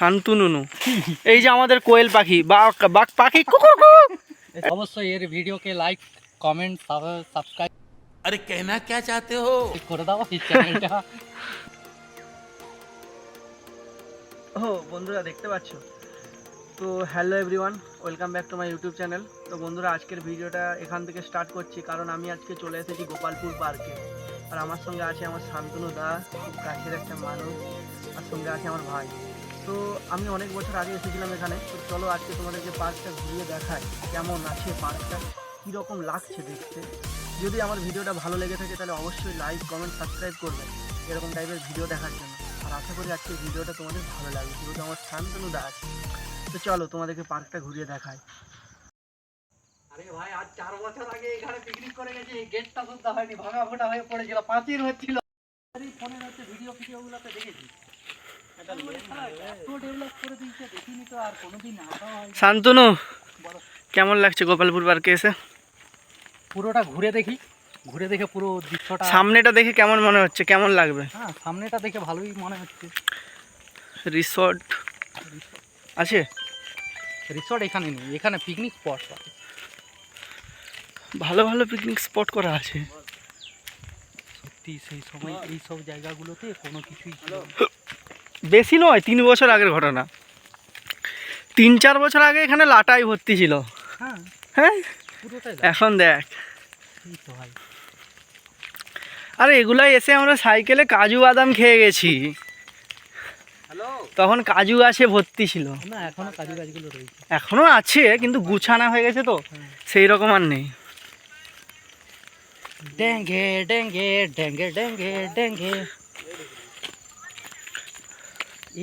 শান্তুনুনু এই যে আমাদের কোয়েল পাখি বাঘ বাঘ পাখি অবশ্যই এর ভিডিওকে লাইক কমেন্ট সাবস্ক্রাইব আরে কেনা কে চাতে হো করে দাও এই চ্যানেলটা ও বন্ধুরা দেখতে পাচ্ছ? তো hello everyone welcome back to my YouTube channel তো বন্ধুরা আজকের ভিডিওটা এখান থেকে স্টার্ট করছি কারণ আমি আজকে চলে এসেছি গোপালপুর পার্কে আর আমার সঙ্গে আছে আমার শান্তনু দা খুব কাছের একটা মানুষ আর সঙ্গে আছে আমার ভাই। তো আমি অনেক বছর আগে এসেছিলাম এখানে। তো চলো আজকে তোমাদেরকে পার্কটা ঘুরিয়ে দেখায় কেমন আছে পার্কটা কীরকম লাগছে দেখতে। যদি আমার ভিডিওটা ভালো লেগে থাকে তাহলে অবশ্যই লাইক কমেন্ট সাবস্ক্রাইব করবে এরকম টাইপের ভিডিও দেখার জন্য। আর আশা করি আজকের ভিডিওটা তোমাদের ভালো লাগবে যেহেতু আমার শান্তনু দা আছে। তো চলো তোমাদেরকে পার্কটা ঘুরিয়ে দেখায় আরে ভাই আজ চার বছর আগে এখানে পিকনিক করে গেছি গেটটা শুদ্ধ হয়নি ভাঙা ফোটা হয়ে পড়েছিল পাঁচির হচ্ছিল। ফোনের হচ্ছে ভিডিও ভিডিওগুলোতে দেখেছি শান্তনু কেমন লাগছে গোপালপুর পার্কে এসে? পুরোটা ঘুরে দেখি ঘুরে দেখে পুরো দৃশ্যটা সামনেটা দেখে কেমন মনে হচ্ছে? কেমন লাগবে? হ্যাঁ সামনেটা দেখে ভালোই মনে হচ্ছে। রিসর্ট। আছে? রিসর্ট এখানে নেই এখানে পিকনিক স্পট ভালো ভালো পিকনিক স্পট করা আছে। সত্যি সেই সময় এই সব জায়গাগুলোতে কোনো কিছুই ছিল। বেশি নয় তিন বছর আগের ঘটনা। তিন চার বছর আগে এখানে লাটাই ভর্তি ছিল। হ্যাঁ। হ্যাঁ? এখন দেখ। আরে এগুলাই এসে আমরা সাইকেলে কাজু বাদাম খেয়ে গেছি। তখন কাজু গাছে ভর্তি ছিল। এখনও কাজু গাছগুলো রয়েছে। এখনও আছে কিন্তু গুছানা হয়ে গেছে তো। সেই রকম আর নেই। ডেঙ্গে ডেঙ্গে ডেঙ্গে ডেঙ্গে ডেঙ্গে।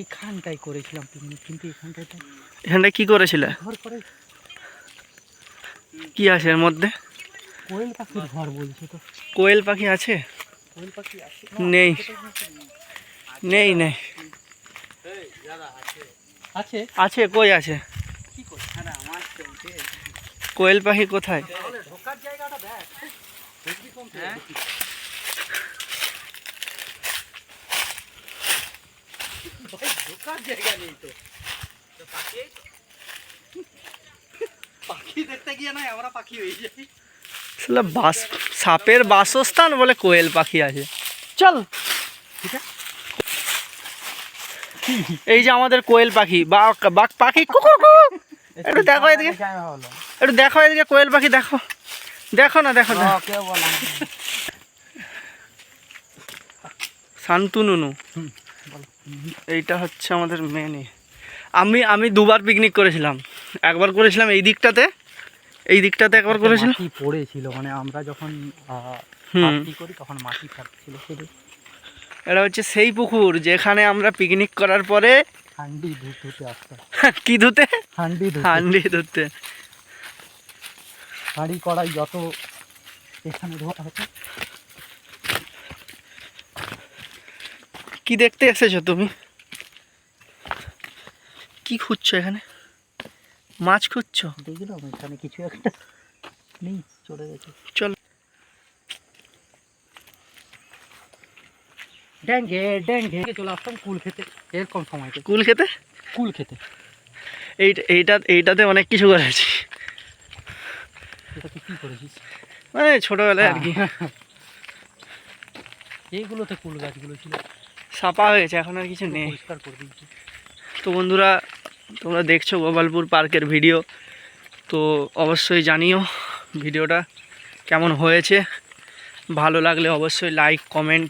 এখানটাই করেছিলাম পিকনিক কিন্তু এখানটায় তো এখানটা কি করেছিল? ঘর করে কি আছে এর মধ্যে? কোয়েল পাখির ঘর বলছে তো। কোয়েল পাখি আছে? কোয়েল পাখি আছে? নেই। নেই নেই। আছে? আছে কই আছে? কোয়েল পাখি কোথায়? ঢোকার জায়গাটা দেখ দেখবি কোন থেকে? ভাই, ঢোকার জায়গা নেই তো। পাখি দেখতে গিয়ে না আমরা পাখি হয়ে যাই। আসলে বাস সাপের বাসস্থান বলে কোয়েল পাখি আছে। চল। ঠিক আছে এই যে আমাদের কোয়েল পাখি বাক বাক পাখি একটু দেখো এদিকে। একটু দেখো এদিকে কোয়েল পাখি দেখো। দেখো না দেখো না। শান্তনুনু হুম, বলো। এইটা হচ্ছে আমাদের মেনে আমি আমি দুবার পিকনিক করেছিলাম। একবার করেছিলাম এই দিকটাতে। এই দিকটাতে একবার করেছিলাম। মাটি পড়েছিল মানে আমরা যখন পার্টি করি তখন মাটি ফাটছিল শুধু। এটা হচ্ছে সেই পুকুর যেখানে আমরা পিকনিক করার পরে হান্ডি ধুতে ধুতে আসতে। কি ধুতে? হান্ডি ধুতে। হান্ডি ধুতে। হাঁড়ি কড়াই যত এখানে ধোয়া হতো কি দেখতে এসেছ তুমি? কি খুঁজছো এখানে? মাছ খুঁজছো? দেখলাম এখানে কিছু একটা নেই চলে গেছে। চল। ড্যাঙ্গে ড্যাঙ্গে চলে আসতাম কুল খেতে এরকম সময়তে কুল খেতে? কুল খেতে। এইটা এইটা এইটাতে অনেক কিছু করেছি। এটা কী করেছিস? মানে ছোটোবেলায় আর কি। এইগুলোতে কুল গাছগুলো ছিল। সাপা হয়েছে এখন আর কিছু নেই। তো বন্ধুরা তোমরা দেখছ গোপালপুর পার্কের ভিডিও তো অবশ্যই জানিও ভিডিওটা কেমন হয়েছে। ভালো লাগলে অবশ্যই লাইক কমেন্ট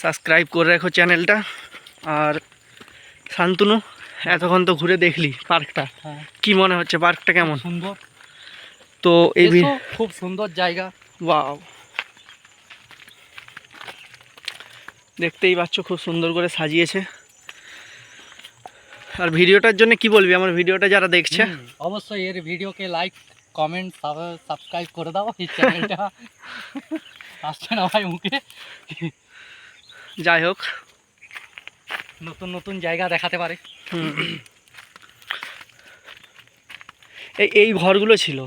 সাবস্ক্রাইব করে রাখো চ্যানেলটা। আর শান্তনু এতক্ষণ তো ঘুরে দেখলি পার্কটা। হ্যাঁ। কি মনে হচ্ছে পার্কটা কেমন? সুন্দর। তো এই খুব সুন্দর জায়গা। ওয়াও। দেখতেই পাচ্ছ খুব সুন্দর করে সাজিয়েছে। আর ভিডিওটার জন্য কি বলবি? আমার ভিডিওটা যারা দেখছে। অবশ্যই এর ভিডিওকে লাইক কমেন্ট সাবস্ক্রাইব করে দাও এই চ্যানেলটা আসছে না ভাই মুখে। যাই হোক। নতুন নতুন জায়গা দেখাতে পারে। এই এই ঘরগুলো ছিল।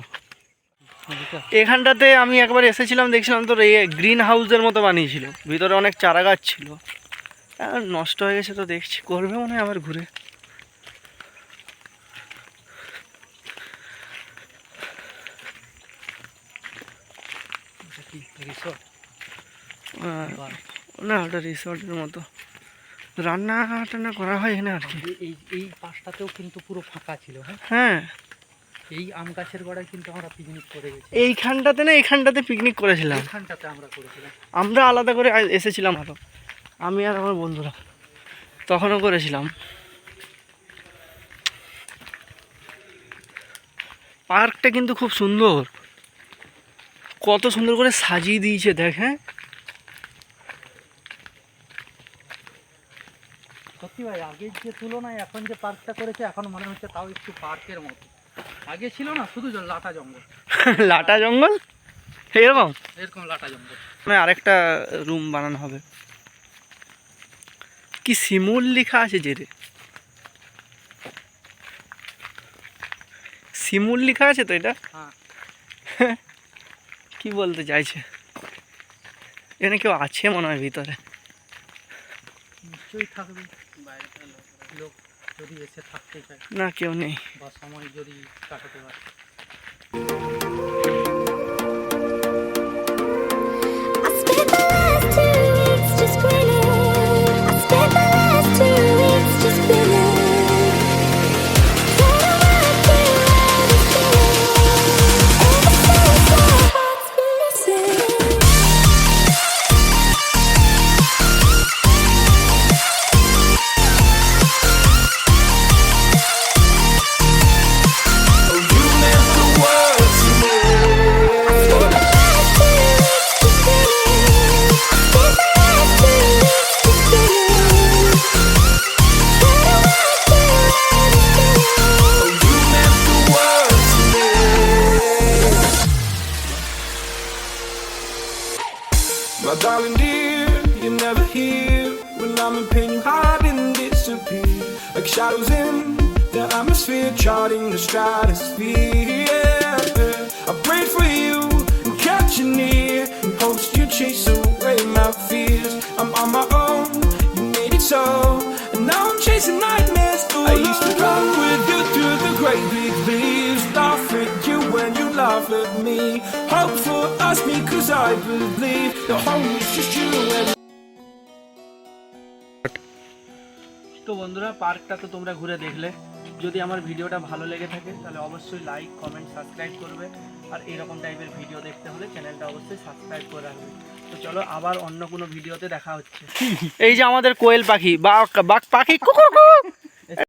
এখানটাতে আমি একবার এসেছিলাম দেখছিলাম তোর এ গ্রিন হাউসের মতো বানিয়েছিল। ভিতরে অনেক চারা গাছ ছিল। নষ্ট হয়ে গেছে তো দেখছি করবে মনে হয় আমার ঘুরে। না ওটা রিসর্টের মতো। রান্না টান্না করা হয় এখানে আর কি। এই এই পাশটাতেও কিন্তু পুরো ফাঁকা ছিল হ্যাঁ।, হ্যাঁ। এই আম গাছের গোড়ায় কিন্তু আমরা পিকনিক করে গেছি। এইখানটাতে না এইখানটাতে পিকনিক করেছিলাম। এইখানটাতে আমরা করেছিলাম। আমরা আলাদা করে এসেছিলাম আরও আমি আর আমার বন্ধুরা। তখনও করেছিলাম। পার্কটা কিন্তু খুব সুন্দর। কত সুন্দর করে সাজিয়ে দিয়েছে দেখ হ্যাঁ? সত্যি ভাই আগের যে তুলনায় এখন যে পার্কটা করেছে এখন মনে হচ্ছে তাও একটু পার্কের মতো। আগে ছিল না শুধু লাটা জঙ্গল। লাটা জঙ্গল? এরকম? এরকম লাটা জঙ্গল। মানে আরেকটা রুম বানানো হবে। কি শিমুল লেখা আছে যে রে? শিমুল লেখা আছে তো এটা? হ্যাঁ। কি বলতে চাইছে? এখানে কেউ আছে মনে হয় ভিতরে। নিশ্চয়ই থাকবে। লোক যদি এসে থাকতে চায় না কেউ নেই। বা সময় যদি কাটাতে পারে। Darling dear, you're never here. When I'm in pain, you hide and disappear. Like shadows in the atmosphere, charting the stratosphere. Yeah. I prayed for you and kept you near. In hopes you chase away my fears. I'm on my own, you made it so. And now I'm chasing nightmares. At me. Hope for us, me, cause I believe the home is just you and তো বন্ধুরা পার্কটা তো তোমরা ঘুরে দেখলে। যদি আমার ভিডিওটা ভালো লেগে থাকে তাহলে অবশ্যই লাইক কমেন্ট সাবস্ক্রাইব করবে। আর এরকম টাইপের ভিডিও দেখতে হলে চ্যানেলটা অবশ্যই সাবস্ক্রাইব করে রাখবে। তো চলো আবার অন্য কোনো ভিডিওতে দেখা হচ্ছে। এই যে আমাদের কোয়েল পাখি বাঘ বাঘ পাখি কুকু